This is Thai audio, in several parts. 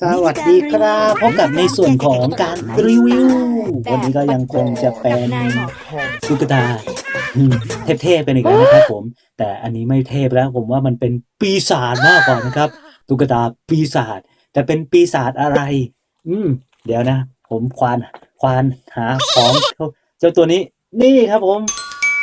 สวัสดีครับพบกับในส่วนของการรีวิว วันนี้ก็ยังคงจะเป็นตุ๊กตาเทพๆเป็นอีกแล้วนะครับผม แต่อันนี้ไม่เทพแล้วผมว่ามันเป็นปีศาจมากกว่านะครับตุ๊กตาปีศาจแต่เป็นปีศาจอะไร อืม เดี๋ยวนะ ผมควานควานหาของเจ้าตัวนี้ นี่ครับผม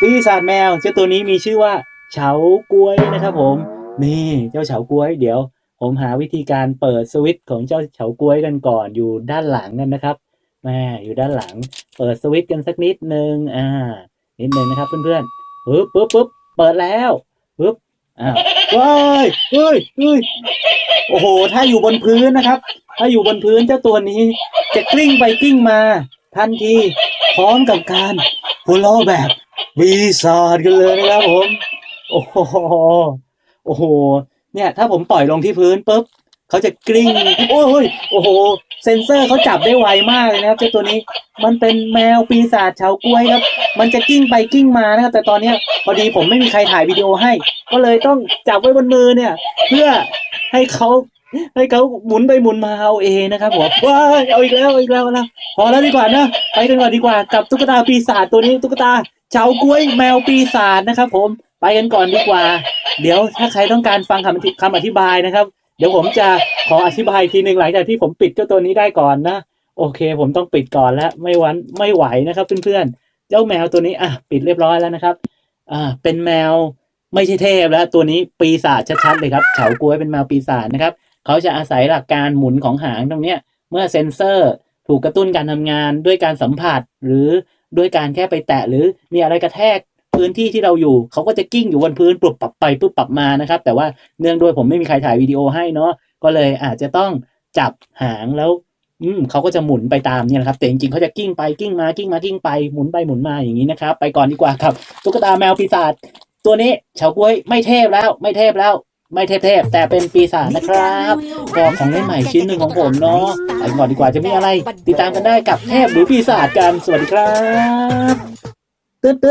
ปีศาจแมว เจ้าตัวนี้มีชื่อว่าเฉากล้วยนะครับผม นี่เจ้าเฉากล้วย เดี๋ยว ผมหาวิธีการเปิดสวิตช์ของเจ้าเฉากล้วยกันก่อนอยู่ด้านหลังกันนะครับแม่อยู่ด้านหลัง เปิดสวิตช์กันสักนิดนึงอ่า นิดนึงนะครับเพื่อนๆปึ๊บปึ๊บปึ๊บเปิดแล้วปึ๊บอ้าวว้ายเฮ้ยเฮ้ยโอ้โห ถ้าอยู่บนพื้นนะครับ ถ้าอยู่บนพื้นเจ้าตัวนี้ จะกลิ้งไปกลิ้งมา ทันทีพร้อมกับการหัวเราะแบบวีซาดกันเลยนะครับผม โอ้โหโอ้โห เนี่ย ถ้าผมปล่อยลงที่พื้นปุ๊บเขาจะกลิ้งโอ้ยโอ้โห เซนเซอร์เขาจับได้ไวมากเลยนะครับเจ้าตัวนี้มันเป็นแมวปีศาจชาวกล้วยครับ มันจะกิ้งไปกิ้งมานะครับ แต่ตอนเนี้ยพอดีผมไม่มีใครถ่ายวิดีโอให้ ก็เลยต้องจับไว้บนมือเนี่ย เพื่อให้เขาให้เขาหมุนไปหมุนมาเอาเองนะครับผมว้าเอาอีกแล้วเอาอีกแล้วนะพอแล้วดีกว่านะไปกันก่อนดีกว่ากับตุ๊กตาปีศาจตัวนี้ตุ๊กตาชาวกล้วยแมวปีศาจนะครับผมไปกันก่อนดีกว่า เดี๋ยวถ้าใครต้องการฟังคำอธิคำอธิบายนะครับ เดี๋ยวผมจะขออธิบายทีหนึ่งหลังจากที่ผมปิดเจ้าตัวนี้ได้ก่อนนะโอเค ผมต้องปิดก่อนแล้วไม่วันไม่ไหวนะครับเพื่อนๆเจ้าแมวตัวนี้อะปิดเรียบร้อยแล้วนะครับอ่าเป็นแมวไม่ใช่เทพแล้ว ตัวนี้ปีศาจชัดๆเลยครับเฉากล้วยเป็นแมวปีศาจนะครับเขาจะอาศัยหลักการหมุนของหางตรงเนี้ย เมื่อเซนเซอร์ถูกกระตุ้นการทำงานด้วยการสัมผัสหรือด้วยการแค่ไปแตะหรือมีอะไรกระแทก พื้นที่ที่เราอยู่เขาก็จะกิ้งอยู่บนพื้นปรับปรับไปปุ๊บปรับมานะครับ แต่ว่าเนื่องด้วยผมไม่มีใครถ่ายวิดีโอให้เนาะก็เลยอาจจะต้องจับหางแล้ว อืมเขาก็จะหมุนไปตามเนี่ยนะครับแต่จริงๆเขาจะกิ้งไปกิ้งมากิ้งมากิ้งไปหมุนไปหมุนมาอย่างนี้นะครับ ไปก่อนดีกว่าครับตุ๊กตาแมวปีศาจตัวนี้เฉาก้วยไม่เทพแล้วไม่เทพแล้วไม่เทพเทพแต่เป็นปีศาจนะครับก็ของเล่นใหม่ชิ้นหนึ่งของผมเนาะไปก่อนดีกว่าจะมีอะไร ติดตามกันได้กับเทพหรือปีศาจกันสวัสดีครับตึ๊ด